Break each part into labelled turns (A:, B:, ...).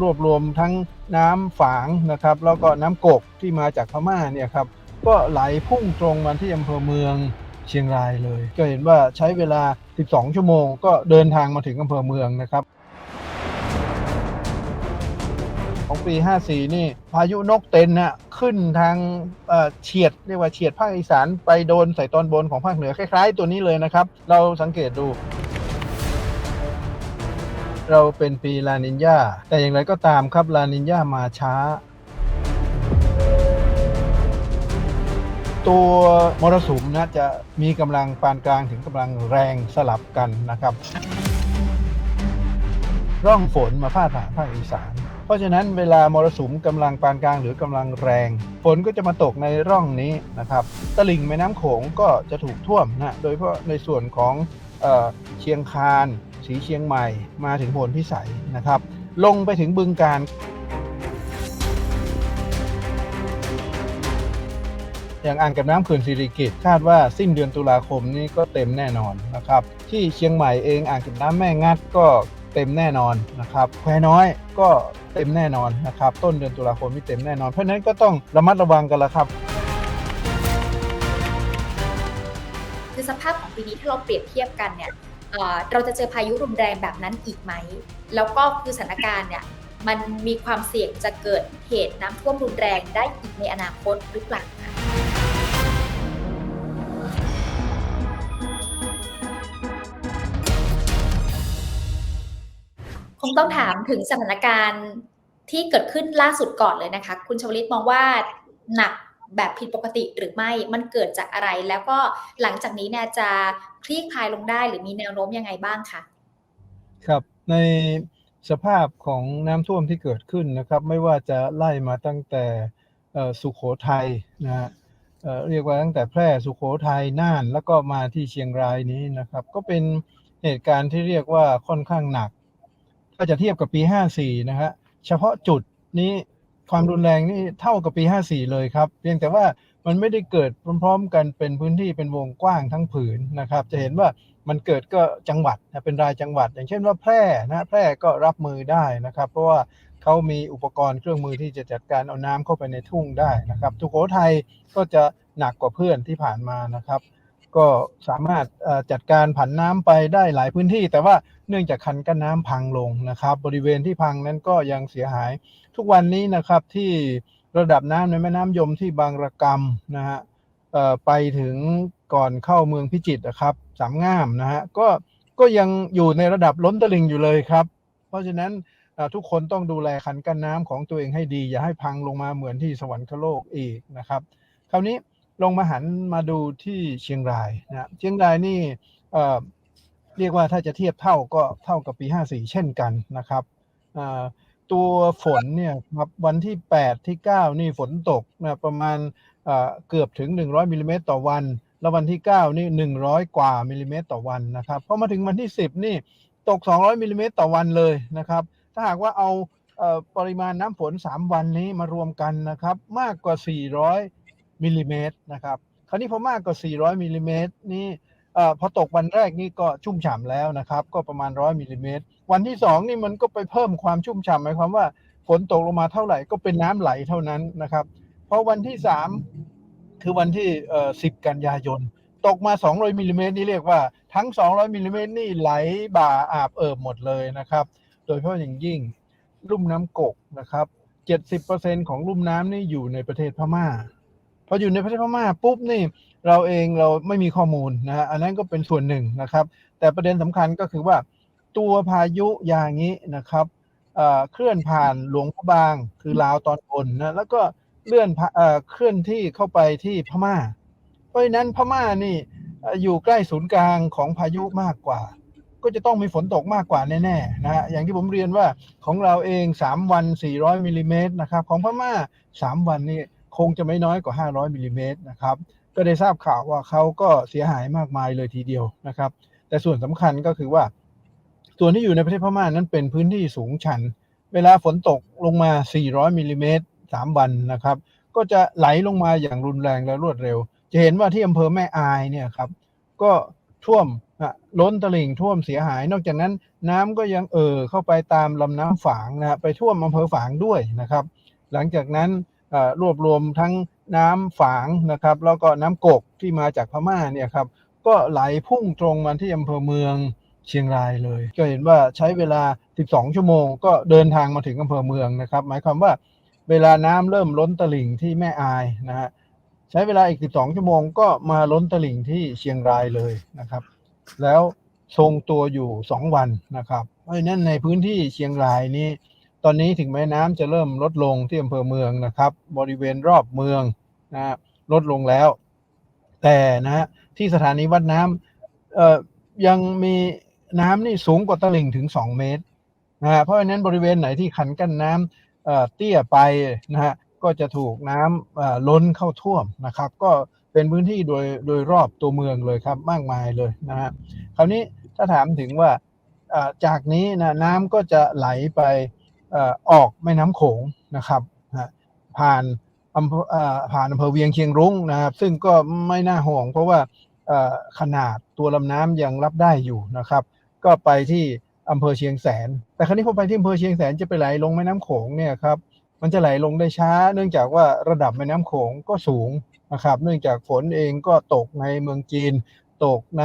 A: รวบรวมทั้งน้ำฝางนะครับ แล้วก็น้ำกกที่มาจากพม่าเนี่ยครับก็ไหลพุ่งตรงมาที่อำเภอเมืองเชียงรายเลย ก็เห็นว่าใช้เวลา 12 ชั่วโมง ก็เดินทางมาถึงอำเภอเมืองนะครับ ของปี 54 นี่ พายุนกเต็นน่ะขึ้นทางเอ่อเฉียดเรียกว่าเฉียดภาคอีสานไปโดนใส่ตอนบนของภาคเหนือคล้ายๆ ตัวนี้เลยนะครับ เราสังเกตดู เราเป็นปีลานินยาแต่อย่างไรก็ตามครับลานินยามาช้า ตัวมรสุมนะจะมีกำลังปานกลางถึงกำลังแรงสลับกันนะครับ ร่องฝนมาพาดผ่านภาคอีสานเพราะฉะนั้นเวลามรสุมกำลังปานกลางหรือกำลังแรง ฝนก็จะมาตกในร่องนี้นะครับ ตลิ่งแม่น้ำโขงก็จะถูกท่วมนะ โดยเฉพาะในส่วนของเออเชียงคาน สีเชียงใหม่มาถึงโพนพิสัยนะครับ ลงไปถึงบึงการอย่างอ่างเก็บน้ำเขื่อนสิริกิตคาดว่าสิ้นเดือนตุลาคมนี้ก็เต็มแน่นอนนะครับ ที่เชียงใหม่เองอ่างเก็บน้ำแม่งัดก็เต็มแน่นอนนะครับแควน้อยก็เต็มแน่นอนนะครับ ต้นเดือนตุลาคมนี่เต็มแน่นอนเพราะนั้นก็ต้องระมัดระวังกันละครับ
B: คือสภาพของปีนี้ถ้าเราเปรียบเทียบกันเนี่ย เราจะเจอพายุรุนแรงแบบนั้นอีกไหม แล้วก็คือสถานการณ์เนี่ยมันมีความเสี่ยงจะเกิดเหตุน้ำท่วมรุนแรงได้อีกในอนาคตหรือเปล่าคะคงต้องถามถึงสถานการณ์ที่เกิดขึ้นล่าสุดก่อนเลยนะคะ คุณชวลิตมองว่าหนัก แบบผิดปกติหรือไม่ มันเกิดจากอะไร แล้วก็หลังจากนี้เนี่ยจะคลี่คลายลงได้หรือมีแนวโน้มยังไงบ้างคะ
A: ครับในสภาพของน้ำท่วมที่เกิดขึ้นนะครับ ไม่ว่าจะไล่มาตั้งแต่สุขโขทัยนะฮะเเรียกว่าตั้งแต่แพร่สุขโขทัยน่านแล้วก็มาที่เชียงรายนี้นะครับ ก็เป็นเหตุการณ์ที่เรียกว่าค่อนข้างหนัก ถ้าจะเทียบกับปี 54 นะฮะเฉพาะจุดนี้ ความรุนแรงนี่เท่ากับปี 54 เลยครับ เพียงแต่ว่ามันไม่ได้เกิดพร้อมๆ กันเป็นพื้นที่เป็นวงกว้างทั้งผืนนะครับ จะเห็นว่ามันเกิดก็จังหวัดนะเป็นรายจังหวัด อย่างเช่นว่าแพร่นะแพร่ก็รับมือได้นะครับ เพราะว่าเขามีอุปกรณ์เครื่องมือที่จะจัดการเอาน้ำเข้าไปในทุ่งได้นะครับทุโขทัยก็จะหนักกว่าเพื่อนที่ผ่านมานะครับ ก็สามารถจัดการผันน้ำไปได้หลายพื้นที่ แต่ว่าเนื่องจากคันกั้นน้ำพังลงนะครับ บริเวณที่พังนั้นก็ยังเสียหาย ทุกวันนี้นะครับที่ระดับน้ำในแม่น้ำยมที่บางระกำนะฮะไปถึงก่อนเข้าเมืองพิจิตรนะครับสามง่ามนะฮะก็ก็ยังอยู่ในระดับล้นตลิ่งอยู่เลยครับ เพราะฉะนั้นทุกคนต้องดูแลคันกั้นน้ำของตัวเองให้ดี อย่าให้พังลงมาเหมือนที่สวรรคโลกอีกนะครับ คราวนี้ ลงมาหันมาดูที่เชียงรายนะเชียงรายนี่เรียกว่าถ้าจะเทียบเท่าก็เท่ากับปี 54 เช่นกันนะครับตัวฝนเนี่ยครับวันที่ 8 ที่ 9 นี่ฝนตกนะประมาณเกือบถึง 100มิลลิเมตรต่อวัน แล้ววันที่ 9 นี่ 100 กว่ามิลลิเมตรต่อวันนะครับพอมาถึงวันที่ 10 นี่ตก 200มิลลิเมตรต่อวันเลยนะครับ ถ้าหากว่าเอาปริมาณน้ำฝน 3 วันนี้มารวมกันนะครับ มากกว่า 400 มิลลิเมตรนะครับ คราวนี้พอมากกว่า 400มิลลิเมตรนี่พอตกวันแรกนี่ก็ชุ่มฉ่ำแล้วนะครับ ก็ประมาณ 100มิลลิเมตรวันที่ 2 นี่มันก็ไปเพิ่มความชุ่มฉ่ำหมายความว่าฝนตกลงมาเท่าไหร่ก็เป็นน้ำไหลเท่านั้นนะครับพอวันที่ 3 คือวันที่ 10 กันยายน ตกมา 200มิลลิเมตรนี่เรียกว่าทั้ง 200มิลลิเมตรนี่ไหลบ่าอาบเอิบหมดเลยนะครับ โดยเฉพาะอย่างยิ่งลุ่มน้ำกกนะครับ 70%ของลุ่มน้ำนี่อยู่ในประเทศพม่า พออยู่ในประเทศพม่าปุ๊บนี่เราเองเราไม่มีข้อมูลนะฮะอันนั้นก็เป็นส่วนหนึ่งนะครับ แต่ประเด็นสำคัญก็คือว่าตัวพายุอย่างนี้นะครับเอ่อเคลื่อนผ่านหลวงพระบางคือลาวตอนบนนะแล้วก็เลื่อนผ่าเอ่อเคลื่อนที่เข้าไปที่พม่า เพราะฉะนั้นพม่านี่เอ่ออยู่ใกล้ศูนย์กลางของพายุมากกว่า ก็จะต้องมีฝนตกมากกว่าแน่ๆนะฮะอย่างที่ผมเรียนว่าของเราเอง 3 วัน 400มิลลิเมตรนะครับของพม่า 3 วันนี่ คงจะไม่น้อยกว่า 500มิลลิเมตรนะครับ ก็ได้ทราบข่าวว่าเขาก็เสียหายมากมายเลยทีเดียวนะครับ แต่ส่วนสำคัญก็คือว่า ส่วนที่อยู่ในประเทศพม่านั้นเป็นพื้นที่สูงชัน เวลาฝนตกลงมา 400มิลลิเมตร3วันนะครับ ก็จะไหลลงมาอย่างรุนแรงและรวดเร็ว จะเห็นว่าที่อำเภอแม่อายเนี่ยครับ ก็ท่วมล้นตลิ่งท่วมเสียหาย นอกจากนั้นน้ำก็ยังเอ่อเข้าไปตามลำน้ำฝางนะไปท่วมอำเภอฝางด้วยนะครับ หลังจากนั้น รวบรวมทั้งน้ำฝางนะครับ แล้วก็น้ำกกที่มาจากพม่าเนี่ยครับก็ไหลพุ่งตรงมาที่อำเภอเมืองเชียงรายเลย ก็เห็นว่าใช้เวลา 12 ชั่วโมง ก็เดินทางมาถึงอำเภอเมืองนะครับ หมายความว่าเวลาน้ำเริ่มล้นตลิ่งที่แม่อายนะฮะใช้เวลาอีก 12 ชั่วโมงก็มาล้นตลิ่งที่เชียงรายเลยนะครับ แล้วทรงตัวอยู่ 2 วันนะครับเพราะฉะนั้นในพื้นที่เชียงรายนี้ ตอนนี้ถึงแม้น้ำจะเริ่มลดลงที่อำเภอเมืองนะครับ บริเวณรอบเมืองนะฮะลดลงแล้ว แต่นะฮะที่สถานีวัดน้ำเอ่อยังมีน้ำนี่สูงกว่าตลิ่งถึง 2 เมตรนะฮะเพราะฉะนั้นบริเวณไหนที่ขันกั้นน้ำเอ่อเตี้ยไปนะฮะก็จะถูกน้ำเอ่อล้นเข้าท่วมนะครับ ก็เป็นพื้นที่โดยโดยรอบตัวเมืองเลยครับมากมายเลยนะฮะคราวนี้ถ้าถามถึงว่าเอ่อจากนี้นะน้ำก็จะไหลไป ออกแม่น้ำโขงนะครับผ่านอำเภอผ่านอำเภอเวียงเชียงรุ้งนะครับ ซึ่งก็ไม่น่าห่วงเพราะว่าขนาดตัวลำน้ำยังรับได้อยู่นะครับ ก็ไปที่อำเภอเชียงแสน แต่คราวนี้พอไปที่อำเภอเชียงแสนจะไปไหลลงแม่น้ำโขงเนี่ยครับมันจะไหลลงได้ช้า เนื่องจากว่าระดับแม่น้ำโขงก็สูงนะครับ เนื่องจากฝนเองก็ตกในเมืองจีน ตกใน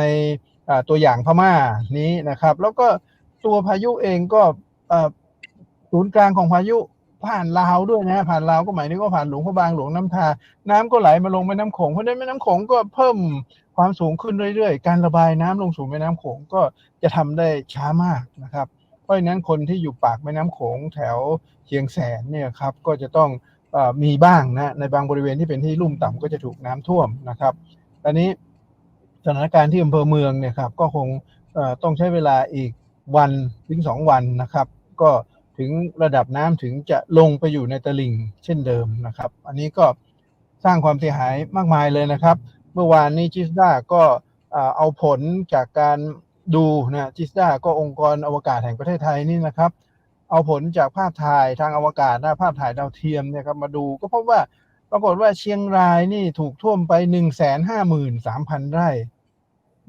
A: ตัวอย่างพม่านี้นะครับ แล้วก็ตัวพายุเองก็ ศูนย์กลางของพายุผ่านลาวด้วยนะผ่านลาวก็หมายถึงว่าผ่านหลวงพระบางหลวงน้ำทา น้ำก็ไหลมาลงแม่น้ำโขงเพราะฉะนั้นแม่น้ำโขงก็เพิ่มความสูงขึ้นเรื่อยๆ การระบายน้ำลงสู่แม่น้ำโขงก็จะทำได้ช้ามากนะครับ เพราะฉะนั้นคนที่อยู่ปากแม่น้ำโขงแถวเชียงแสนเนี่ยครับก็จะต้องอมีบ้างนะในบางบริเวณที่เป็นที่ลุ่มต่ำก็จะถูกน้ำท่วมนะครับตอนนี้สถานการณ์ที่อำเภอเมืองเนี่ยครับก็คงต้องใช้เวลาอีกวันถึงสองวันนะครับ ก็ ถึงระดับน้ำถึงจะลงไปอยู่ในตลิ่งเช่นเดิมนะครับ อันนี้ก็สร้างความเสียหายมากมายเลยนะครับ เมื่อวานนี้จิสดาก็เอาผลจากการดูนะจิสดาก็องค์กรอวกาศแห่งประเทศไทยนี่นะครับ เอาผลจากภาพถ่ายทางอวกาศนะภาพถ่ายดาวเทียมเนี่ยครับมาดูก็พบว่าปรากฏว่าเชียงรายนี่ถูกท่วมไป 1 5 3 0 0 0 ไร่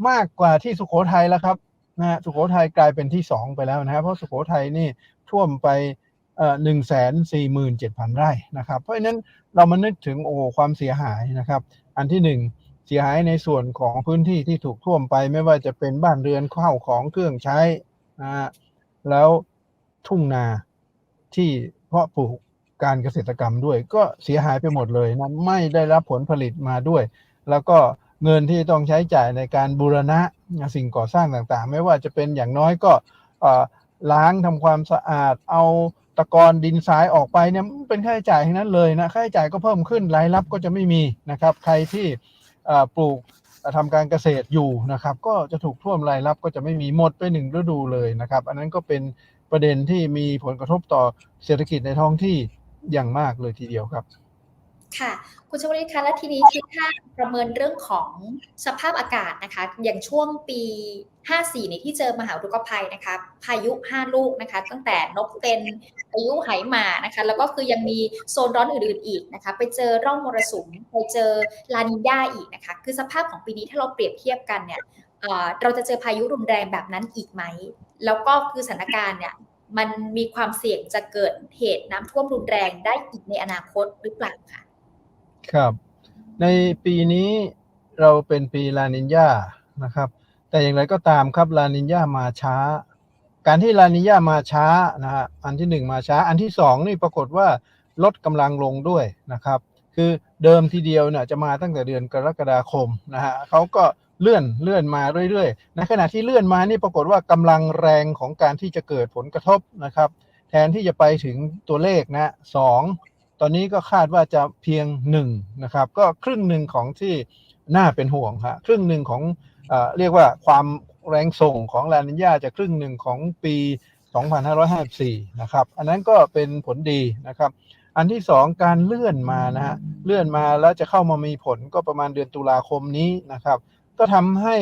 A: มากกว่าที่สุโขทัยแล้วครับ นะฮะสุโขทัยกลายเป็นที่2ไปแล้วนะครับเพราะสุโขทัยนี่ท่วมไปหนึ่งแสนสี่หมื่นเจ็ดพันไร่นะครับ เพราะฉะนั้นเรามานึกถึงโอ้ความเสียหายนะครับ อันที่หนึ่งเสียหายในส่วนของพื้นที่ที่ถูกท่วมไปไม่ว่าจะเป็นบ้านเรือนข้าวของเครื่องใช้นะฮะแล้วทุ่งนาที่เพาะปลูกการเกษตรกรรมด้วย ก็เสียหายไปหมดเลยนะไม่ได้รับผลผลิตมาด้วย แล้วก็ เงินที่ต้องใช้จ่ายในการบูรณะสิ่งก่อสร้างต่างๆ ไม่ว่าจะเป็นอย่างน้อยก็ล้างทำความสะอาด เอาตะกอนดินทรายออกไปเนี่ยเป็นค่าใช้จ่ายทั้งนั้นเลยนะค่าใช้จ่ายก็เพิ่มขึ้นรายรับก็จะไม่มีนะครับ ใครที่ปลูกเอ่อทำการเกษตรอยู่นะครับ ก็จะถูกท่วมรายรับก็จะไม่มีหมดไปหนึ่งฤดูเลยนะครับ อันนั้นก็เป็นประเด็นที่มีผลกระทบต่อเศรษฐกิจในท้องที่อย่างมากเลยทีเดียวครับ
B: ค่ะ คุณชวลิตคะและทีนี้คิดถ้าประเมินเรื่องของสภาพอากาศนะคะ อย่างช่วงปี 54เนี่ที่เจอมหาอุทกภัยนะคะ พายุ 5 ลูกนะคะ ตั้งแต่นกเต็นพายุไหหมานะคะ แล้วก็คือยังมีโซนร้อนอื่นๆอีกนะคะ ไปเจอร่องมรสุมไปเจอลานิญาอีกนะคะ คือสภาพของปีนี้ถ้าเราเปรียบเทียบกันเนี่ยเอ่อเราจะเจอพายุรุนแรงแบบนั้นอีกไหม แล้วก็คือสถานการณ์เนี่ยมันมีความเสี่ยงจะเกิดเหตุน้ำท่วมรุนแรงได้อีกในอนาคตหรือเปล่าคะ
A: ครับ ในปีนี้เราเป็นปีลานินยานะครับ แต่อย่างไรก็ตามครับลานินยามาช้า การที่ลานินยามาช้านะฮะอันที่หนึ่งมาช้า อันที่สองนี่ปรากฏว่าลดกำลังลงด้วยนะครับ คือเดิมทีเดียวเนี่ยจะมาตั้งแต่เดือนกรกฎาคมนะฮะเขาก็เลื่อนเลื่อนมาเรื่อยๆในขณะที่เลื่อนมานี่ปรากฏว่ากำลังแรงของการที่จะเกิดผลกระทบนะครับ แทนที่จะไปถึงตัวเลขนะสอง ตอนนี้ก็คาดว่าจะเพียงหนึ่งนะครับ ก็ครึ่งหนึ่งของที่น่าเป็นห่วงฮะครึ่งหนึ่งของเอเรียกว่าความแรงส่งของลานิญาจะครึ่งหนึ่งของปี 2554 นะครับ อันนั้นก็เป็นผลดีนะครับ อันที่สองการเลื่อนมานะฮะเลื่อนมาแล้วจะเข้ามามีผลก็ประมาณเดือนตุลาคมนี้นะครับ ก็ทำให้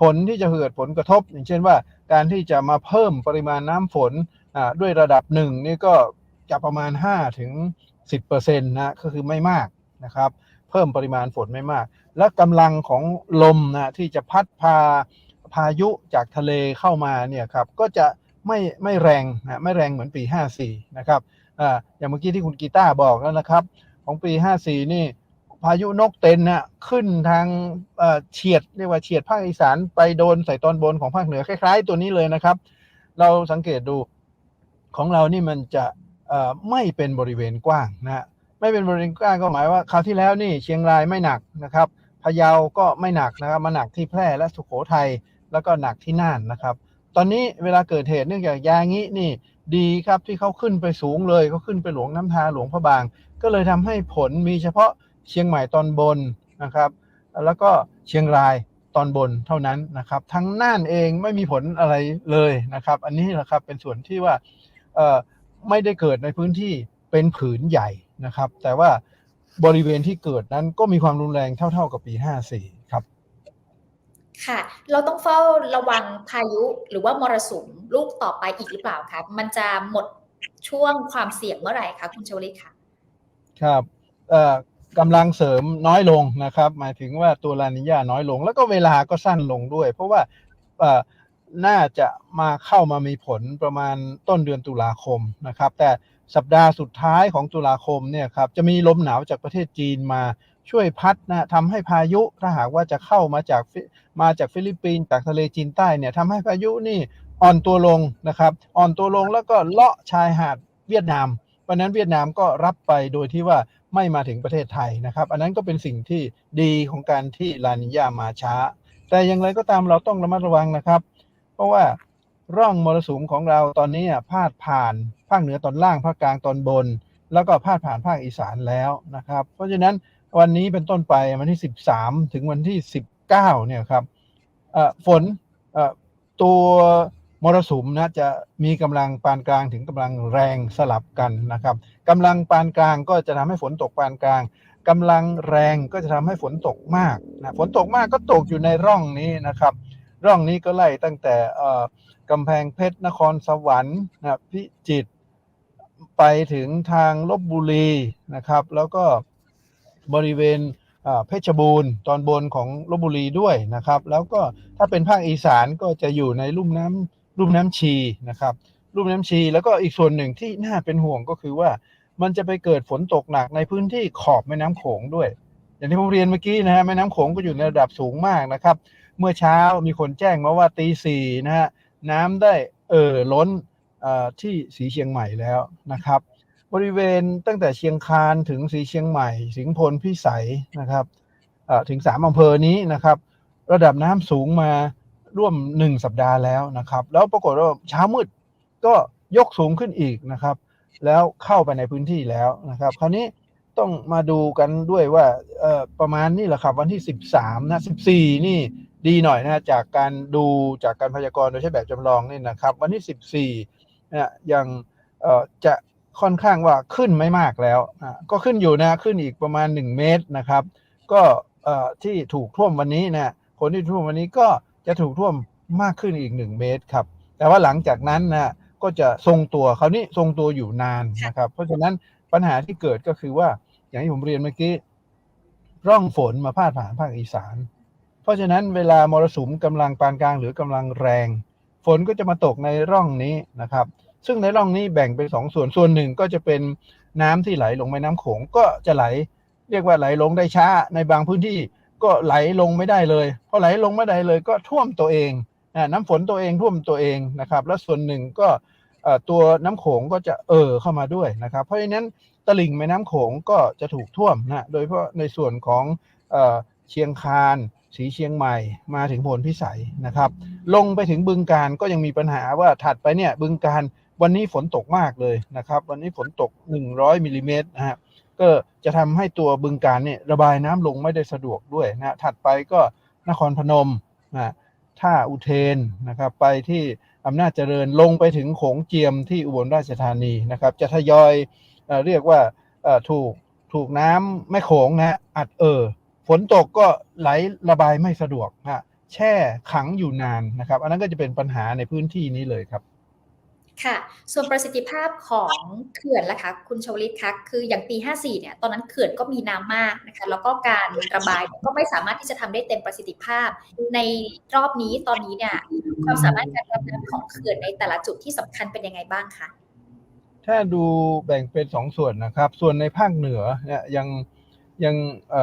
A: ผลที่จะเกิดผลกระทบ อย่างเช่นว่า การที่จะมาเพิ่มปริมาณน้ำฝนด้วยระดับหนึ่งนี่ก็จะประมาณ5ถึง 10%นะก็คือไม่มากนะครับ เพิ่มปริมาณฝนไม่มาก และกำลังของลมนะที่จะพัดพาพายุจากทะเลเข้ามาเนี่ยครับก็จะไม่ไม่แรงนะไม่แรงเหมือนปี 54 นะครับอ่าอย่างเมื่อกี้ที่คุณกีตาร์บอกแล้วนะครับ ของปี 54 นี่พายุนกเต็นนะขึ้นทางเฉียดเรียกว่าเฉียดภาคอีสานไปโดนใส่ตอนบนของภาคเหนือคล้าย ๆ ตัวนี้เลยนะครับ เราสังเกตดูของเรานี่มันจะ ไม่เป็นบริเวณกว้างนะฮะไม่เป็นบริเวณกว้างก็หมายว่าคราวที่แล้วนี่เชียงรายไม่หนักนะครับพะเยาก็ไม่หนักนะครับมาหนักที่แพร่และสุโขทัยแล้วก็หนักที่น่านนะครับ ตอนนี้เวลาเกิดเหตุเนื่องจากยางี้นี่ดีครับที่เขาขึ้นไปสูงเลยเขาขึ้นไปหลวงน้ำทาหลวงพระบาง ก็เลยทำให้ผลมีเฉพาะเชียงใหม่ตอนบนนะครับแล้วก็เชียงรายตอนบนเท่านั้นนะครับทั้งน่านเองไม่มีผลอะไรเลยนะครับ อันนี้แหละครับเป็นส่วนที่ว่า ไม่ได้เกิดในพื้นที่เป็นผืนใหญ่นะครับ แต่ว่าบริเวณที่เกิดนั้นก็มีความรุนแรงเท่า ๆกับปี 54 ครับ
B: ค่ะ เราต้องเฝ้าระวังพายุหรือว่ามรสุมลูกต่อไปอีกหรือเปล่าคะมันจะหมดช่วงความเสี่ยงเมื่อไหร่คะคุณชวลิตค่ะ
A: ครับเอ่อกำลังเสริมน้อยลงนะครับ หมายถึงว่าตัวลานิญาน้อยลง แล้วก็เวลาก็สั้นลงด้วย เพราะว่าเอ่อ น่าจะมาเข้ามามีผลประมาณต้นเดือนตุลาคมนะครับ แต่สัปดาห์สุดท้ายของตุลาคมเนี่ยครับจะมีลมหนาวจากประเทศจีนมาช่วยพัดนะทำให้พายุถ้าหากว่าจะเข้ามาจากมาจากฟิลิปปินส์จากทะเลจีนใต้เนี่ยทำให้พายุนี่อ่อนตัวลงนะครับอ่อนตัวลงแล้วก็เลาะชายหาดเวียดนามเพราะนั้นเวียดนามก็รับไปโดยที่ว่าไม่มาถึงประเทศไทยนะครับ อันนั้นก็เป็นสิ่งที่ดีของการที่ลานิญามาช้า แต่อย่างไรก็ตามเราต้องระมัดระวังนะครับ ราะว่าร่องมรสุมของเราตอนนี้อะพาดผ่านภาคเหนือตอนล่างภาคกลางตอนบน แล้วก็พาดผ่านภาคอีสานแล้วนะครับ เพราะฉะนั้นวันนี้เป็นต้นไปวันที่ 13 ถึงวันที่ 19เนี่ยครับฝนตัวมรสุมนะจะมีกำลังปานกลางถึงกำลังแรงสลับกันนะครับกำลังปานกลางก็จะทำให้ฝนตกปานกลางกำลังแรงก็จะทำให้ฝนตกมากนะฝนตกมากก็ตกอยู่ในร่องนี้นะครับ ร่องนี้ก็ไล่ตั้งแต่กำแพงเพชรนครสวรรค์นะพิจิตรไปถึงทางลบบุรีนะครับ แล้วก็บริเวณเพชรบูรณ์ตอนบนของลบบุรีด้วยนะครับ แล้วก็ถ้าเป็นภาคอีสานก็จะอยู่ในลุ่มน้ำลุ่มน้ำชีนะครับลุ่มน้ำชี แล้วก็อีกส่วนหนึ่งที่น่าเป็นห่วงก็คือว่ามันจะไปเกิดฝนตกหนักในพื้นที่ขอบแม่น้ำโขงด้วย อย่างที่ผมเรียนเมื่อกี้นะฮะแม่น้ำโขงก็อยู่ในระดับสูงมากนะครับ เมื่อเช้ามีคนแจ้งมาว่าตีสี่นะฮะน้ำได้เอ่อล้นอ่อที่สีเชียงใหม่แล้วนะครับ บริเวณตั้งแต่เชียงคานถึงสีเชียงใหม่ สิงห์พลพิสัยนะครับอ่อถึงสามอำเภอนี้นะครับ ระดับน้ำสูงมาร่วมหนึ่งสัปดาห์แล้วนะครับ แล้วปรากฏว่าเช้ามืดก็ยกสูงขึ้นอีกนะครับ แล้วเข้าไปในพื้นที่แล้วนะครับ คราวนี้ต้องมาดูกันด้วยว่าเอ่อประมาณนี่แหละครับ วันที่ 13นะ14 นี่ ดีหน่อยนะจากการดูจากการพยากรณ์โดยใช้แบบจำลองนี่นะครับ วันที่ 14เนี่ยยังจะค่อนข้างว่าขึ้นไม่มากแล้วอะก็ขึ้นอยู่นะขึ้นอีกประมาณ 1 เมตรนะครับ ก็ที่ถูกท่วมวันนี้นะคนที่ท่วมวันนี้ก็จะถูกท่วมมากขึ้นอีก 1 เมตรครับ แต่ว่าหลังจากนั้นนะก็จะทรงตัวคราวนี้ทรงตัวอยู่นานนะครับ เพราะฉะนั้นปัญหาที่เกิดก็คือว่าอย่างที่ผมเรียนเมื่อกี้ ร่องฝนมาพาดผ่านภาคอีสาน ราะฉะนั้นเวลามรสุมกำลังปานกลางหรือกำลังแรง ฝนก็จะมาตกในร่องนี้นะครับ ซึ่งในร่องนี้แบ่งเป็นสองส่วนส่วนหนึ่งก็จะเป็นน้ำที่ไหลลงแม่น้ำโขงก็จะไหล เรียกว่าไหลลงได้ช้าในบางพื้นที่ก็ไหลลงไม่ได้เลยพอไหลลงไม่ได้เลยก็ท่วมตัวเองนะน้ำฝนตัวเองท่วมตัวเองนะครับ แล้วส่วนหนึ่งก็ตัวน้ำโขงก็จะเอ่อเข้ามาด้วยนะครับ เพราะฉะนั้นตลิ่งแม่น้ำโขงก็จะถูกท่วมนะโดยเฉพาะในส่วนของเชียงคาน สีเชียงใหม่มาถึงพลพิสัยนะครับ ลงไปถึงบึงการก็ยังมีปัญหาว่าถัดไปเนี่ยบึงการวันนี้ฝนตกมากเลยนะครับ วันนี้ฝนตก 100มิลลิเมตรนะฮะก็จะทำให้ตัวบึงการเนี่ยระบายน้ำลงไม่ได้สะดวกด้วยนะถัดไปก็นครพนมนะท่าอุเทนนะครับไปที่อำนาจเจริญลงไปถึงโขงเจียมที่อุบลราชธานีนะครับ จะทยอยเอเรียกว่าถูกถูกน้ำแม่โขงนะอัดเออ ฝนตกก็ไหลระบายไม่สะดวกนะแช่ขังอยู่นานนะครับ อันนั้นก็จะเป็นปัญหาในพื้นที่นี้เลยครับ
B: ค่ะ ส่วนประสิทธิภาพของเขื่อนล่ะคะ คุณชวลิตคะคืออย่างปี 54 เนี่ย ตอนนั้นเขื่อนก็มีน้ำมากนะคะ แล้วก็การระบายก็ไม่สามารถที่จะทำได้เต็มประสิทธิภาพ ในรอบนี้ตอนนี้เนี่ย ความสามารถการรับน้ำของเขื่อนในแต่ละจุดที่สำคัญเป็นยังไงบ้างคะ
A: ถ้าดูแบ่งเป็นสองส่วนนะครับ ส่วนในภาคเหนือเนี่ยยังยังเ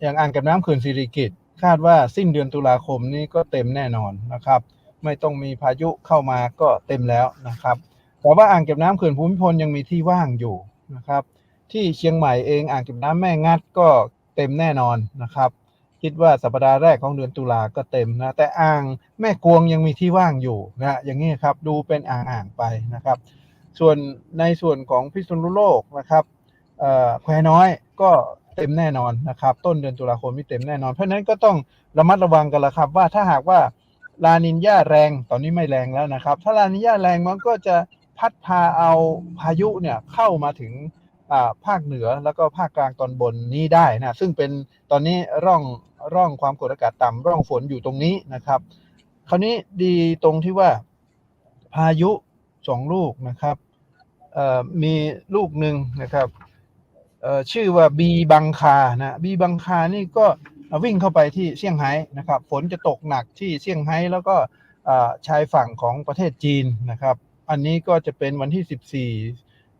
A: อย่างอ่างเก็บน้ำเขื่อนสิริกิตคาดว่าสิ้นเดือนตุลาคมนี้ก็เต็มแน่นอนนะครับ ไม่ต้องมีพายุเข้ามาก็เต็มแล้วนะครับแต่ว่าอ่างเก็บน้ำเขื่อนภูมิพลยังมีที่ว่างอยู่นะครับ ที่เชียงใหม่เองอ่างเก็บน้ำแม่งัดก็เต็มแน่นอนนะครับ คิดว่าสัปดาห์แรกของเดือนตุลาก็เต็มนะแต่อ่างแม่กวงยังมีที่ว่างอยู่นะอย่างนี้ครับดูเป็นอ่างๆไปนะครับ ส่วนในส่วนของพิษณุโลกนะครับเอ่อแควน้อยก็ เต็มแน่นอนนะครับ ต้นเดือนตุลาคมนี่เต็มแน่นอน เพราะฉะนั้นก็ต้องระมัดระวังกันละครับ ว่าถ้าหากว่าลานินยาแรงตอนนี้ไม่แรงแล้วนะครับ ถ้าลานินยาแรงมันก็จะพัดพาเอาพายุเนี่ยเข้ามาถึงภาคเหนือแล้วก็ภาคกลางตอนบนนี้ได้นะซึ่งเป็นตอนนี้ร่องร่องความกดอากาศต่ำร่องฝนอยู่ตรงนี้นะครับ คราวนี้ดีตรงที่ว่าพายุสองลูกนะครับมีลูกหนึ่งนะครับ ชื่อว่าบีบังคานะบีบังคานี่ก็วิ่งเข้าไปที่เซี่ยงไฮ้นะครับฝนจะตกหนักที่เซี่ยงไฮ้แล้วก็ชายฝั่งของประเทศจีนนะครับ อันนี้ก็จะเป็นวันที่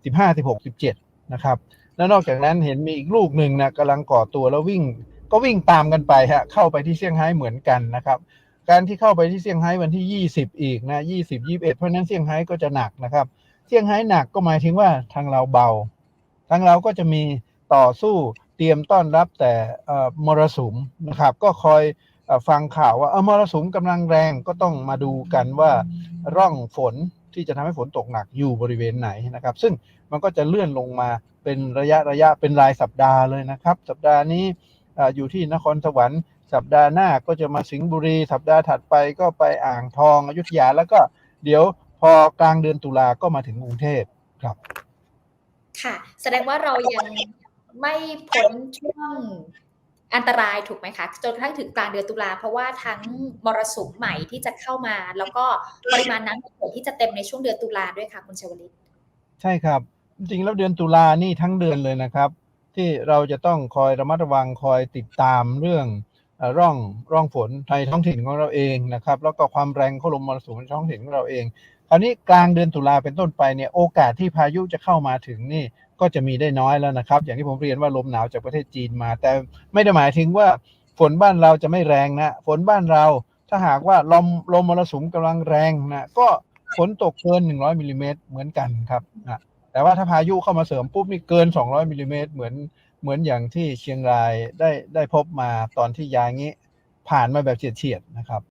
A: 14 15 16 17 นะครับ แล้วนอกจากนั้นเห็นมีอีกลูกหนึ่งนะกำลังก่อตัวแล้ววิ่ง ก็วิ่งตามกันไปฮะเข้าไปที่เซี่ยงไฮ้เหมือนกันนะครับ การที่เข้าไปที่เซี่ยงไฮ้วันที่ 20 อีกนะ20 21 เพราะนั้นเซี่ยงไฮ้ก็จะหนักนะครับเซี่ยงไฮ้หนักก็หมายถึงว่าทางเราเบา ทางเราก็จะมีต่อสู้เตรียมต้อนรับแต่มรสุมนะครับ ก็คอยฟังข่าวว่าเออมรสุมกำลังแรงก็ต้องมาดูกันว่าร่องฝนที่จะทำให้ฝนตกหนักอยู่บริเวณไหนนะครับ ซึ่งมันก็จะเลื่อนลงมาเป็นระยะระยะเป็นรายสัปดาห์เลยนะครับ สัปดาห์นี้เอ่ออยู่ที่นครสวรรค์ สัปดาห์หน้าก็จะมาสิงห์บุรี สัปดาห์ถัดไปก็ไปอ่างทองอยุธยาแล้วก็เดี๋ยวพอกลางเดือนตุลาก็มาถึงกรุงเทพครับ
B: ค่ะ แสดงว่าเรายังไม่พ้นช่วงอันตรายถูกไหมคะจนกระทั่งถึงกลางเดือนตุลาเพราะว่าทั้งมรสุมใหม่ที่จะเข้ามา แล้วก็ปริมาณน้ำในที่จะเต็มในช่วงเดือนตุลาด้วยค่ะคุณชวลิต
A: ใช่ครับ จริงแล้วเดือนตุลานี่ทั้งเดือนเลยนะครับ ที่เราจะต้องคอยระมัดระวังคอยติดตามเรื่องร่องร่องฝนในท้องถิ่นของเราเองนะครับ แล้วก็ความแรงของลมมรสุมในท้องถิ่นของเราเอง คราวนี้กลางเดือนตุลาเป็นต้นไปเนี่ยโอกาสที่พายุจะเข้ามาถึงนี่ก็จะมีได้น้อยแล้วนะครับ อย่างที่ผมเรียนว่าลมหนาวจากประเทศจีนมา แต่ไม่ได้หมายถึงว่าฝนบ้านเราจะไม่แรงนะฝนบ้านเราถ้าหากว่าลมลมมรสุมกำลังแรงนะก็ฝนตกเกิน 100มิลลิเมตรเหมือนกันครับนะแต่ว่าถ้าพายุเข้ามาเสริมปุ๊บนี่เกิน 200มิลลิเมตรเหมือนเหมือนอย่างที่เชียงรายได้ได้พบมาตอนที่ยางี้ผ่านมาแบบเฉียดๆนะครับ